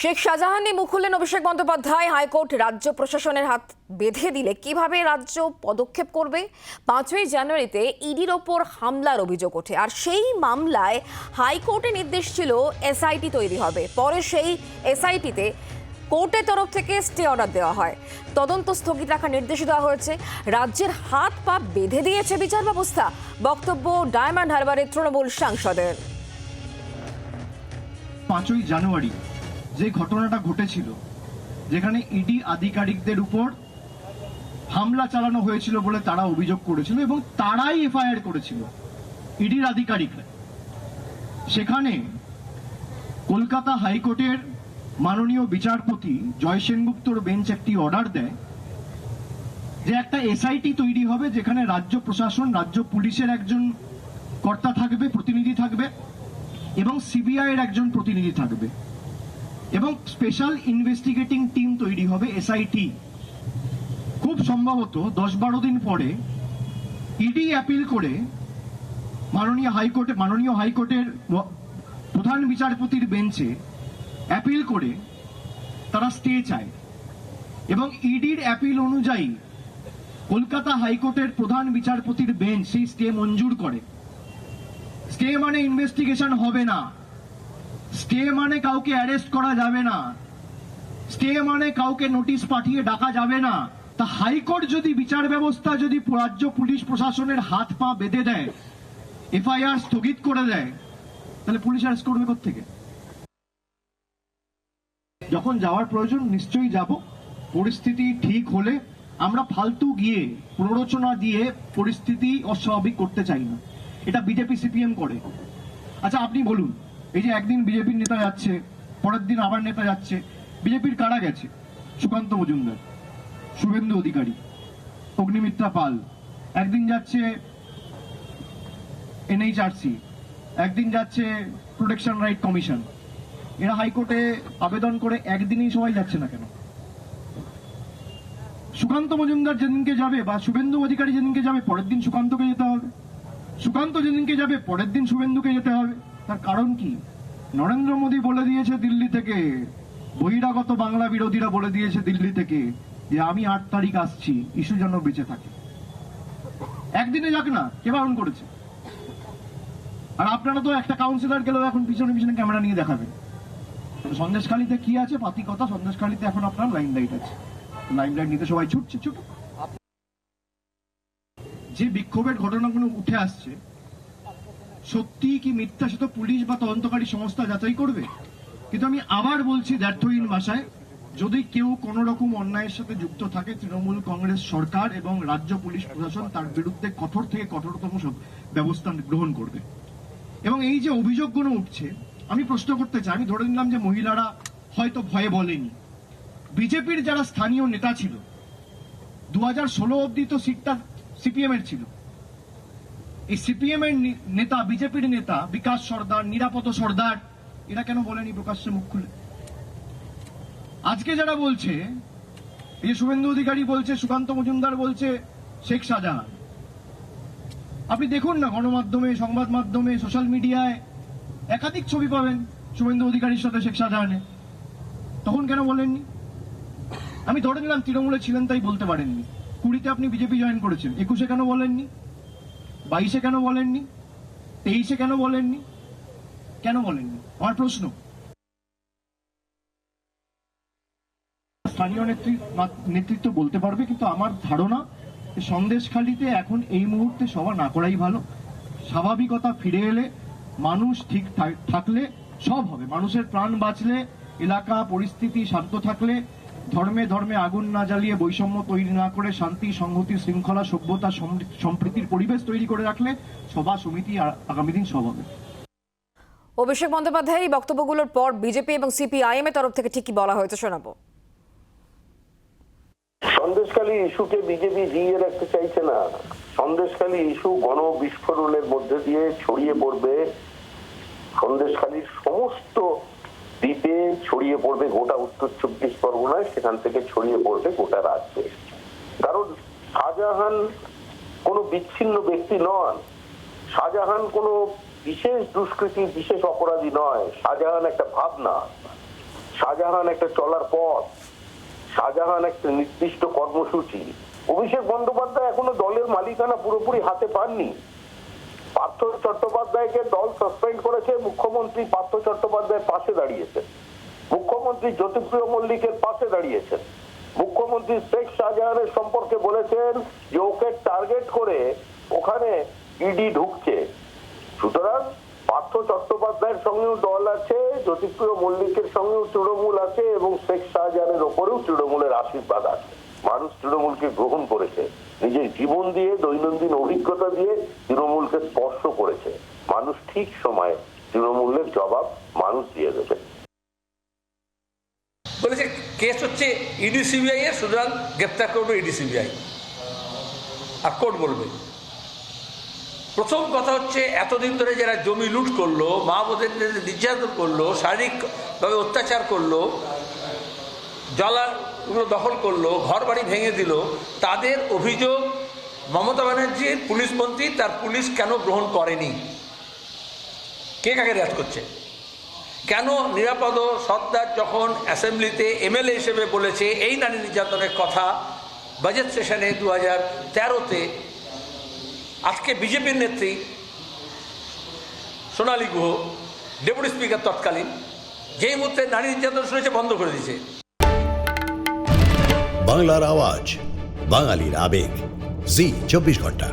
শেখ শাহজাহান মুখ খুললেন অভিষেক বন্দ্যোপাধ্যায়। হাইকোর্ট রাজ্য প্রশাসনের হাত বেঁধে দিলে কীভাবে রাজ্য পদক্ষেপ করবে? পাঁচই জানুয়ারিতে ইডির ওপর হামলার অভিযোগ ওঠে। আর সেই মামলায় হাইকোর্টে নির্দেশ ছিল এসআইটি তৈরি হবে। পরে সেই এসআইটিতে কোর্টের তরফ থেকে স্টে অর্ডার দেওয়া হয়। তদন্ত স্থগিত রাখার নির্দেশ দেওয়া হয়েছে। রাজ্যের হাত পা বেঁধে দিয়েছে বিচার ব্যবস্থা। বক্তব্য ডায়মন্ড হারবারের তৃণমূল সাংসদের। পাঁচই জানুয়ারি যে ঘটনাটা ঘটেছিল, যেখানে ইডি আধিকারিকদের উপর হামলা চালানো হয়েছিল বলে তারা অভিযোগ করেছিল এবং তারাই এফআইআর করেছিল ইডির আধিকারিকরা। সেখানে কলকাতা হাইকোর্টের মাননীয় বিচারপতি জয় সেনগুপ্তর বেঞ্চ একটি অর্ডার দেয় যে একটা এসআইটি তৈরি হবে যেখানে রাজ্য প্রশাসন, রাজ্য পুলিশের একজন কর্তা থাকবে, প্রতিনিধি থাকবে এবং সিবিআই এর একজন প্রতিনিধি থাকবে। এবং স্পেশাল ইনভেস্টিগেটিং টিম তৈরি হবে এসআইটি খুব সম্ভবত দশ বারো দিন পরে ইডি অ্যাপিল করে মাননীয় হাইকোর্টে মাননীয় হাইকোর্টের প্রধান বিচারপতির বেঞ্চে অ্যাপিল করে তারা স্টে চায়। এবং ইডির অ্যাপিল অনুযায়ী কলকাতা হাইকোর্টের প্রধান বিচারপতির বেঞ্চ সেই স্টে মঞ্জুর করে। স্টে মানে ইনভেস্টিগেশন হবে না। স্টে মানে কাউকে অ্যারেস্ট করা যাবে না। স্টে মানে কাউকে নোটিশ পাঠিয়ে ডাকা যাবে না। তা হাইকোর্ট যদি বিচার ব্যবস্থা যদি রাজ্য পুলিশ প্রশাসনের হাত পা বেঁধে দেয়, এফআইআর স্থগিত করে দেয়, তাহলে পুলিশ অ্যারেস্ট করবে থেকে যখন যাওয়ার প্রয়োজন, নিশ্চয়ই যাব। পরিস্থিতি ঠিক হলে আমরা ফালতু গিয়ে প্ররোচনা দিয়ে পরিস্থিতি অস্বাভাবিক করতে চাই না। এটা বিজেপি, সিপিএম করে। আচ্ছা আপনি বলুন। এই যে একদিন বিজেপির নেতা যাচ্ছে, পরের দিন আবার নেতা যাচ্ছে, বিজেপির কারা গেছে? সুকান্ত মজুমদার, শুভেন্দু অধিকারী, অগ্নিমিত্রা পাল, একদিন যাচ্ছে এনএইচআরসি, একদিন যাচ্ছে প্রোটেকশন রাইট কমিশন। এরা হাইকোর্টে আবেদন করে একদিনই সবাই যাচ্ছে না কেন? সুকান্ত মজুমদার যেদিনকে যাবে বা শুভেন্দু অধিকারী যেদিনকে যাবে, পরের দিন সুকান্তকে যেতে হবে। সুকান্ত যেদিনকে যাবে, পরের দিন শুভেন্দুকে যেতে হবে। তার কারণ কি? নরেন্দ্র মোদী বলে দিয়েছে দিল্লি থেকে, বহিরাগত বাংলা বিরোধীরা বলে দিয়েছে দিল্লি থেকে যে আমি আট তারিখ আসছি, ইস্যু যেন বেঁচে থাকে। একদিনে যাক না, কে বারণ করেছে? আর আপনারা তো একটা কাউন্সিলর গেলেও এখন পিছনে পিছনে ক্যামেরা নিয়ে দেখাবেন। সন্দেশখালীতে কি আছে? পাতি কথা, সন্দেশখালীতে এখন আপনার লাইন লাইট আছে। লাইন লাইট নিতে সবাই ছুটছে ছুট যে বিক্ষোভের ঘটনাগুলো উঠে আসছে সত্যি কি মিথ্যা সে তো পুলিশ বা তদন্তকারী সংস্থা যাচাই করবে? কিন্তু আমি আবার বলছি ব্যর্থহীন ভাষায়, যদি কেউ কোন রকম অন্যায়ের সাথে যুক্ত থাকে, তৃণমূল কংগ্রেস সরকার এবং রাজ্য পুলিশ প্রশাসন তার বিরুদ্ধে কঠোর থেকে কঠোরতম সব ব্যবস্থা গ্রহণ করবে। এবং এই যে অভিযোগগুলো উঠছে, আমি প্রশ্ন করতে চাই, আমি ধরে নিলাম যে মহিলারা হয়তো ভয়ে বলেনি। বিজেপির যারা স্থানীয় নেতা ছিল, দু হাজার ষোলো অব্দি তো সিটটা সিপিএম এর ছিল। এই সিপিএম এর নেতা বিজেপির নেতা, বিকাশ সর্দার, নিরাপদ সর্দার, এরা কেন বলেনি প্রকাশ্যে মুখ খুলে? আজকে যারা বলছে এই শুভেন্দু অধিকারী বলছে, সুকান্ত মজুমদার বলছে, শেখ শাহজাহান আপনি দেখুন না গণমাধ্যমে, সংবাদ মাধ্যমে, সোশ্যাল মিডিয়ায়, একাধিক ছবি পাবেন শুভেন্দু অধিকারীর সাথে শেখ শাহজাহানের তখন কেন বলেননি? আমি ধরে নিলাম তৃণমূলে ছিলেন, তাই বলতে পারেননি। কুড়িতে আপনি বিজেপি জয়েন করেছেন, একুশে কেন বলেননি? বাইশে কেন বলেননি? তেইশে কেন বলেননি? কেন বলেননি? আমার প্রশ্ন। স্থানীয় নেতৃত্ব বলতে পারবে, কিন্তু আমার ধারণা সন্দেশখালিতে এখন এই মুহূর্তে সভা না করাই ভালো। স্বাভাবিকতা ফিরে এলে মানুষ ঠিক থাকলে সব হবে। মানুষের প্রাণ বাঁচলে, এলাকা, পরিস্থিতি শান্ত থাকলে ধর্মে ধর্মে আগুন না জ্বালিয়ে বৈষম্য তৈরি না করে শান্তি সংহতি শৃঙ্খলা সভ্যতা সম্প্রীতির পরিবেশ তৈরি করে রাখলে সভা সমিতি আগামী দিন সব হবে। অভিষেক বন্দ্যোপাধ্যায়ের এই বক্তব্যগুলোর পর বিজেপি এবং সিপিআইএম এর তরফ থেকে ঠিক কি বলা হয়েছে শোনাবো। সন্দেশখালী ইস্যুকে বিজেপি জিইয়ে রাখতে চাইছে না। সন্দেশখালী ইস্যু গণ বিস্ফোরণের মধ্যে দিয়ে ছড়িয়ে পড়বে সন্দেশখালীর সমস্ত দ্বীপে ছড়িয়ে পড়বে গোটা উত্তর চব্বিশ পরগনায়, সেখান থেকে ছড়িয়ে পড়বে গোটা রাজ্যে। কারণ শাহজাহান কোনো বিচ্ছিন্ন ব্যক্তি নন। শাহজাহান কোনো বিশেষ দুষ্কৃতি, বিশেষ অপরাধী নয়। শাহজাহান একটা ভাবনা। শাহজাহান একটা চলার পথ। শাহজাহান একটা নির্দিষ্ট কর্মসূচি। অভিষেক বন্দ্যোপাধ্যায় এখনও দলের মালিকানা পুরোপুরি হাতে পাননি। পার্থ চট্টোপাধ্যায়কে দল সাসপেন্ড করেছে, মুখ্যমন্ত্রী পার্থ চট্টোপাধ্যায়ের পাশে দাঁড়িয়েছেন। মুখ্যমন্ত্রী জ্যোতিপ্রিয় মল্লিকের পাশে দাঁড়িয়েছেন। মুখ্যমন্ত্রী শেখ শাহজাহানের সম্পর্কে বলেছেন যে ওকে টার্গেট করে ওখানে ইডি ঢুকছে। সুতরাং চট্টোপাধ্যায়ের সঙ্গেও দল আছে, জ্যোতিপ্রিয় মল্লিকের সঙ্গেও তৃণমূল আছে এবং শেখ শাহজাহানের ওপরেও তৃণমূলের আশীর্বাদ আছে। মানুষ তৃণমূলকে গ্রহণ করেছে, নিজের জীবন দিয়ে, দৈনন্দিন অভিজ্ঞতা দিয়ে তৃণমূলকে স্পর্শ করেছে। মানুষ ঠিক সময়ে তৃণমূলের জবাব মানুষ দিয়ে দেবে। বলেছে, কেস হচ্ছে ইডি সিবিআই এর সুতরাং গ্রেপ্তার করবে ইডি সিবিআই। আর কোর্ট বলবে। প্রথম কথা হচ্ছে, এতদিন ধরে যারা জমি লুট করল, মা বোধের নির্যাতন করল, শারীরিকভাবে অত্যাচার করল জলাগুলো দখল করল ঘর বাড়ি ভেঙে দিল, তাদের অভিযোগ মমতা ব্যানার্জির পুলিশ মন্ত্রী, তার পুলিশ কেন গ্রহণ করেনি? কে কাকে রেয়াজ করছে? কেন নিরাপদ সর্দার যখন অ্যাসেম্বলিতে এমএলএ হিসেবে বলেছে, এই নারী নির্যাতনের কথা, বাজেট সেশনে দু হাজার তেরোতে আজকে বিজেপির নেত্রী সোনালী গুহ, ডেপুটি স্পিকার তৎকালীন, যেই মুহূর্তে নারী নির্যাতন শুনেছে, বন্ধ করে দিয়েছে। বাংলার আওয়াজ, বাঙালির আবেগ। জি, চব্বিশ ঘণ্টা।